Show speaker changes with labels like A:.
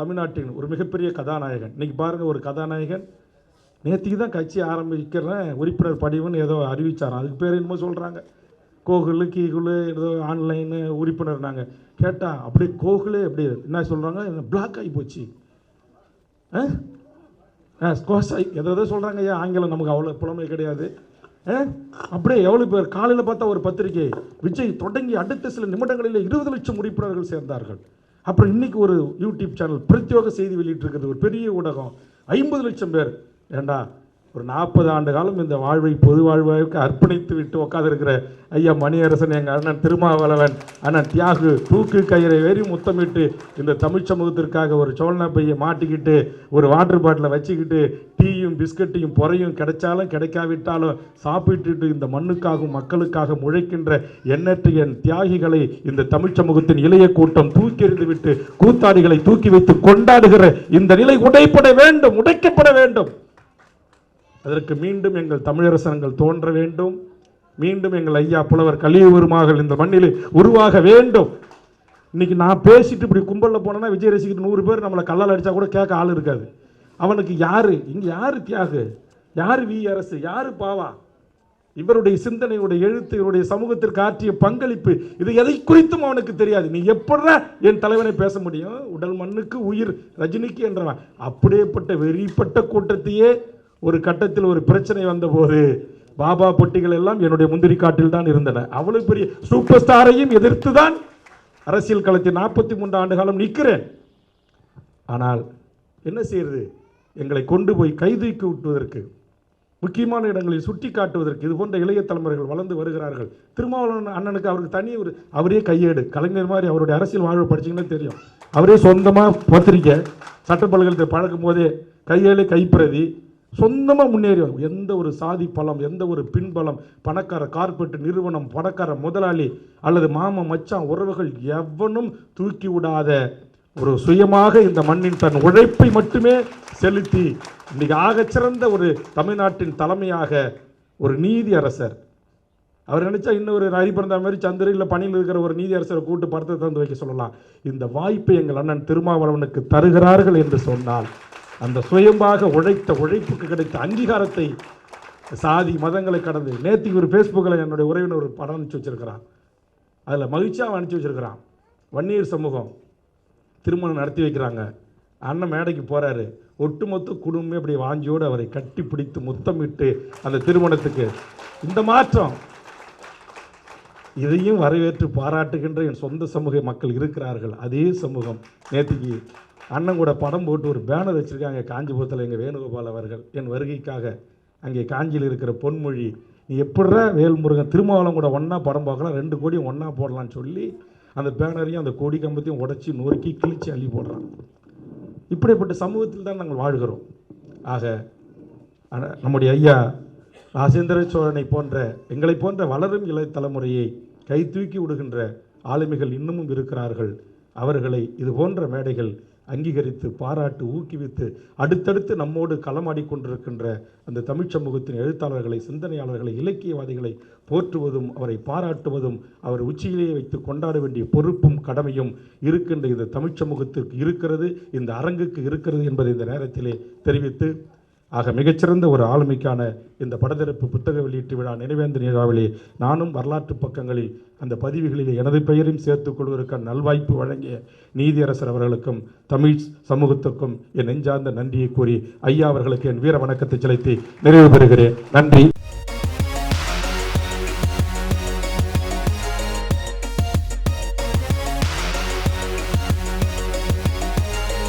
A: தமிழ்நாட்டின் ஒரு மிகப்பெரிய கதாநாயகன். இன்றைக்கி பாருங்கள் ஒரு கதாநாயகன். நேற்றுக்கு தான் கட்சி ஆரம்பிக்கிறேன் உறுப்பினர் படிவுன்னு ஏதோ அறிவிச்சாராம். அதுக்கு பேர் என்னமோ சொல்கிறாங்க கோகுலு கீகுலு ஏதோ ஆன்லைனு உறுப்பினர் நாங்கள் கேட்டால் அப்படியே கோகுலே எப்படி என்ன சொல்கிறாங்க பிளாக் ஆகி போச்சு. ஆ? ஆ ஸ்கோஸ் ஆகி எதோ எதோ சொல்கிறாங்க ஐயா. ஆங்கிலம் நமக்கு அவ்வளோ புலமை கிடையாது. ஏ அப்படியே எவ்வளோ பேர் காலையில் பார்த்தா ஒரு பத்திரிகை. விஜய் தொடங்கி அடுத்த சில நிமிடங்களில் இருபது லட்சம் உறுப்பினர்கள் சேர்ந்தார்கள். அப்புறம் இன்றைக்கி ஒரு யூடியூப் சேனல் பிரத்யோக செய்தி வெளியிட்டிருக்கிறது ஒரு பெரிய ஊடகம். ஐம்பது லட்சம் பேர். ஏண்டா ஒரு நாற்பது ஆண்டு காலம் இந்த வாழ்வை பொது வாழ்வாய்க்கு அர்ப்பணித்து விட்டு உட்காந்துருக்கிற ஐயா மணியரசன் எங்கள் அண்ணன் திருமாவளவன் அண்ணன் தியாகு தூக்கு கயிறை வேறி முத்தமிட்டு இந்த தமிழ் சமூகத்திற்காக ஒரு சோழனா பையை மாட்டிக்கிட்டு ஒரு வாட்டர் பாட்டிலை வச்சுக்கிட்டு டீயும் பிஸ்கட்டையும் பொறையும் கிடைச்சாலும் கிடைக்காவிட்டாலும் சாப்பிட்டுட்டு இந்த மண்ணுக்காகவும் மக்களுக்காக முழைக்கின்ற எண்ணற்ற என் தியாகிகளை இந்த தமிழ் சமூகத்தின் இளைய கூட்டம் தூக்கி எறிந்து விட்டு கூத்தாடிகளை தூக்கி வைத்து கொண்டாடுகிற இந்த நிலை உடைப்பட வேண்டும் உடைக்கப்பட வேண்டும். அதற்கு மீண்டும் எங்கள் தமிழரசனங்கள் தோன்ற வேண்டும். மீண்டும் எங்கள் ஐயா புலவர் கலியுருமாக இந்த மண்ணில் உருவாக வேண்டும். இன்னைக்கு நான் பேசிட்டு இப்படி கும்பலில் போனேன்னா விஜய் ரசிக்கிட்டு நூறு பேர் நம்மளை கல்லால் அடித்தா கூட கேட்க ஆள் இருக்காது. அவனுக்கு யாரு? இங்கே யாரு தியாகு? யாரு வி அரசு? யாரு பாவா? இவருடைய சிந்தனையுடைய எழுத்து இவருடைய சமூகத்திற்கு ஆற்றிய பங்களிப்பு இது எதை குறித்தும் அவனுக்கு தெரியாது. நீ எப்படா என் தலைவனை பேச முடியும்? உடல் மண்ணுக்கு உயிர் ரஜினிக்கு என்றவன். அப்படியேப்பட்ட வெறிப்பட்ட கூட்டத்தையே ஒரு கட்டத்தில் ஒரு பிரச்சனை வந்தபோது பாபா பொட்டிகள் எல்லாம் என்னுடைய முந்திரி காட்டில் தான் இருந்தன. அவ்வளவு பெரிய சூப்பர் ஸ்டாரையும் எதிர்த்து தான் அரசியல் களத்தில் நாற்பத்தி மூன்று ஆண்டு காலம் நிற்கிறேன். ஆனால் என்ன செய்யறது? எங்களை கொண்டு போய் கைதூக்கி விட்டுவதற்கு முக்கியமான இடங்களில் சுட்டி காட்டுவதற்கு இது போன்ற இளைய தலைமுறைகள் வளர்ந்து வருகிறார்கள். திருமாவளவன் அண்ணனுக்கு அவருக்கு தனி ஒரு அவரே கையேடு. கலைஞர் மாதிரி அவருடைய அரசியல் வாழ்வு படிச்சிங்கன்னா தெரியும். அவரே சொந்தமாக பத்திரிக்கை சட்ட பல்கலைக்கழகத்தை பழக்கும் போதே கையேடு கைப்பிரதி சொந்தமாக முன்னேறி எந்த ஒரு சாதி பலம் எந்த ஒரு பின்பலம் பணக்கார கார்பெட்டு நிறுவனம் பணக்கார முதலாளி அல்லது மாம மச்சான் உறவுகள் எவனும் தூக்கி விடாத ஒரு சுயமாக இந்த மண்ணின் தன் உழைப்பை மட்டுமே செலுத்தி இன்னைக்கு ஆகச்சிறந்த ஒரு தமிழ்நாட்டின் தலைமையாக ஒரு நீதி அரசர். அவர் நினைச்சா இன்னொரு நரி மாதிரி சந்திரையில் பணியில் இருக்கிற ஒரு நீதி அரசரை கூட்டு படத்தை தந்து வைக்க சொல்லலாம். இந்த வாய்ப்பை எங்கள் அண்ணன் திருமாவளவனுக்கு தருகிறார்கள் என்று சொன்னால் அந்த சுயம்பாக உழைத்த உழைப்புக்கு கிடைத்த அங்கீகாரத்தை சாதி மதங்களை கடந்து நேற்று ஒரு ஃபேஸ்புக்கில் என்னுடைய உறவினர் ஒரு படம் அனுப்பிச்சு வச்சிருக்கிறான் அதில் மகிழ்ச்சியாக அனுப்பிச்சு வச்சிருக்கிறான். வன்னியர் சமூகம். திருமணம் நடத்தி வைக்கிறாங்க. அண்ணன் மேடைக்கு போகிறாரு ஒட்டுமொத்த குடும்பமே அப்படி வாஞ்சியோடு அவரை கட்டி பிடித்து முத்தமிட்டு அந்த திருமணத்துக்கு. இந்த மாற்றம். இதையும் வரவேற்று பாராட்டுகின்ற என் சொந்த சமூக மக்கள் இருக்கிறார்கள். அதே சமூகம். நேற்றுக்கு அண்ணன் கூட படம் போட்டு ஒரு பேனர் வச்சுருக்காங்க. காஞ்சிபுரத்தில் எங்கள் வேணுகோபால் அவர்கள். என் வருகைக்காக அங்கே காஞ்சியில் இருக்கிற பொன்மொழி நீ எப்படிடா வேல்முருகன் திருமாவளம் கூட ஒன்றா படம் பார்க்கலாம்? ரெண்டு கோடியும் ஒன்றா போடலான்னு சொல்லி அந்த பேனரையும் அந்த கொடி கம்பத்தையும் உடச்சி நொறுக்கி கிழிச்சு அள்ளி போடுறான். இப்படிப்பட்ட சமூகத்தில் தான் நாங்கள் வாழ்கிறோம். ஆக நம்முடைய ஐயா ராஜேந்திர சோழனை போன்ற எங்களை போன்ற வளரும் இளைய தலைமுறையை கை தூக்கி விடுகின்ற ஆளுமைகள் இன்னமும் இருக்கிறார்கள். அவர்களை இது போன்ற மேடைகள் அங்கீகரித்து பாராட்டு ஊக்குவித்து அடுத்தடுத்து நம்மோடு களமாடி கொண்டிருக்கின்ற அந்த தமிழ்ச் சமூகத்தின் எழுத்தாளர்களை சிந்தனையாளர்களை இலக்கியவாதிகளை போற்றுவதும் அவரை பாராட்டுவதும் அவர் உச்சியிலேயே வைத்து கொண்டாட வேண்டிய பொறுப்பும் கடமையும் இருக்கின்ற இந்த தமிழ்ச் சமூகத்திற்கு இருக்கிறது இந்த அரங்குக்கு இருக்கிறது என்பதை இந்த நேரத்திலே தெரிவித்து ஆக மிகச்சிறந்த ஒரு ஆளுமைக்கான இந்த படத்திறப்பு புத்தக வெளியீட்டு விழா நினைவேந்த நிகழ்விலே நானும் வரலாற்று பக்கங்களில் அந்த பதிவுகளிலே எனது பெயரையும் சேர்த்துக் கொள்வதற்கான நல்வாய்ப்பு வழங்கிய நீதியரசர் அவர்களுக்கும் தமிழ் சமூகத்துக்கும் என் நெஞ்சார்ந்த நன்றியை கூறி ஐயா அவர்களுக்கு என் வீர வணக்கத்தை செலுத்தி நிறைவு பெறுகிறேன். நன்றி.